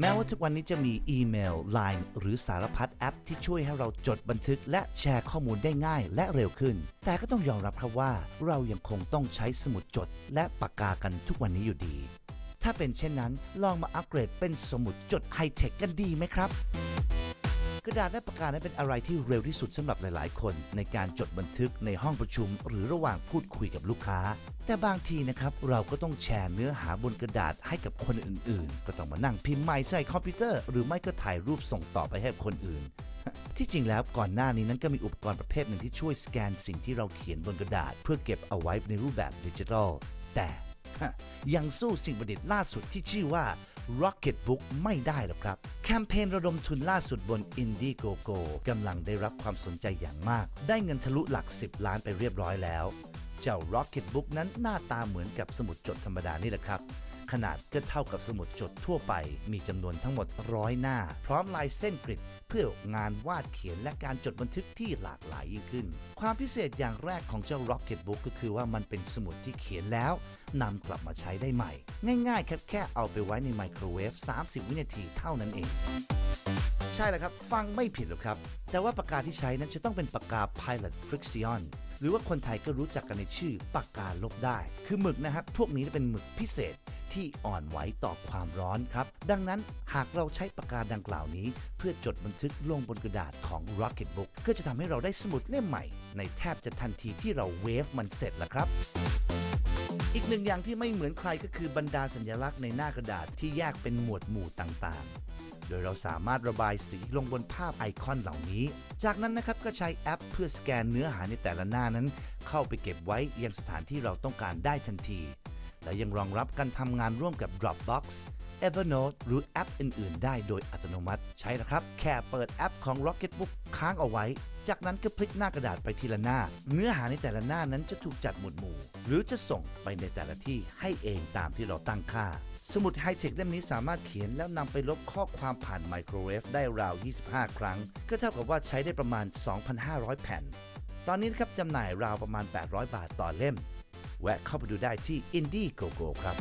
แม้ว่าทุกวันนี้จะมีอีเมล Line หรือสารพัดแอปที่ช่วยให้เราจดบันทึกและแชร์ข้อมูลได้ง่ายและเร็วขึ้น แต่ก็ต้องยอมรับครับว่า เรายังคงต้องใช้สมุดจดและปากกากันทุกวันนี้อยู่ดี ถ้าเป็นเช่นนั้น ลองมาอัปเกรดเป็นสมุดจดไฮเทคกันดีไหมครับ กระดาษและปากกานั้นเป็นอะไรที่เร็วที่สุดสำหรับหลาย ๆ คน ในการจดบันทึกในห้องประชุม หรือระหว่างพูดคุยกับลูกค้า แต่บางทีนะครับเราก็ต้องแชร์เนื้อหาบนกระดาษให้กับคนอื่น ๆ ก็ต้องมานั่งพิมพ์ใหม่ใส่คอมพิวเตอร์ หรือไม่ก็ถ่ายรูปส่งต่อไปให้คนอื่น ที่จริงแล้วก่อนหน้านี้นั้นก็มีอุปกรณ์ประเภทหนึ่งที่ช่วยสแกนสิ่งที่เราเขียนบนกระดาษ เพื่อเก็บเอาไว้ในรูปแบบดิจิทัลแต่ยังสู้สิ่งประดิษฐ์ล่าสุดที่ชื่อว่า Rocket Book ไม่ได้หรอกครับ แคมเปญระดมทุนล่าสุดบน Indiegogo กำลังได้รับความสนใจอย่างมาก ได้เงินทะลุหลัก 10 ล้านไปเรียบร้อยแล้ว เจ้า Rocket Book นั้นหน้าตาเหมือนกับสมุดจดธรรมดานี่แหละครับ ขนาดก็เท่ากับสมุดจดทั่วไป มีจำนวนทั้งหมดร้อยหน้า พร้อมลายเส้นกริดเพื่องานวาดเขียนและการจดบันทึกที่หลากหลายยิ่งขึ้น ความพิเศษอย่างแรกของเจ้า Rocket Book ก็คือว่ามันเป็นสมุดที่เขียนแล้วนำกลับมาใช้ได้ใหม่ ง่ายๆครับแค่เอาไปไว้ในไมโครเวฟ 30 วินาทีเท่านั้นเอง ใช่แล้วครับ ฟังไม่ผิดหรอกครับ แต่ว่าปากกาที่ใช้นั้นจะต้องเป็นปากกา Pilot Frixion หรือว่าคนไทยก็รู้จักกันในชื่อปากกาลบได้ คือหมึกนะครับ พวกนี้เป็นหมึกพิเศษ ที่อ่อนไหวต่อความร้อนครับ ดังนั้นหากเราใช้ปากกาดังกล่าวนี้ เพื่อจดบันทึกลงบนกระดาษของ Rocket Book ก็จะทำให้เราได้สมุดเล่มใหม่ ในแทบจะทันทีที่เราเวฟมันเสร็จแล้วครับอีกหนึ่งอย่างที่ไม่เหมือนใครก็คือบรรดาสัญลักษณ์ในหน้ากระดาษที่แยกเป็นหมวดหมู่ต่างๆ โดยเราสามารถระบายสีลงบนภาพไอคอนเหล่านี้ จากนั้นนะครับก็ใช้แอปเพื่อสแกนเนื้อหาในแต่ละหน้านั้น เข้าไปเก็บไว้ยังสถานที่เราต้องการได้ทันที และยังรองรับการทำงานร่วมกับ Dropbox Evernote หรือแอปอื่น ๆ ได้โดยอัตโนมัติ ใช่แล้วครับ แค่เปิดแอปของ Rocketbook ค้างเอาไว้ จากนั้นก็พลิกหน้ากระดาษไปทีละหน้า เนื้อหาในแต่ละหน้านั้นจะถูกจัดหมวดหมู่ หรือจะส่งไปในแต่ละที่ให้เองตามที่เราตั้งค่า สมุดไฮเทคเล่มนี้สามารถเขียนแล้วนำไปลบข้อความผ่านไมโครเวฟได้ราว 25 ครั้ง ก็เท่ากับว่าใช้ได้ประมาณ 2,500 แผ่น ตอนนี้ครับจำหน่ายราวประมาณ 800 บาทต่อเล่ม แวะเข้าไปดูได้ที่ Indiegogo ครับ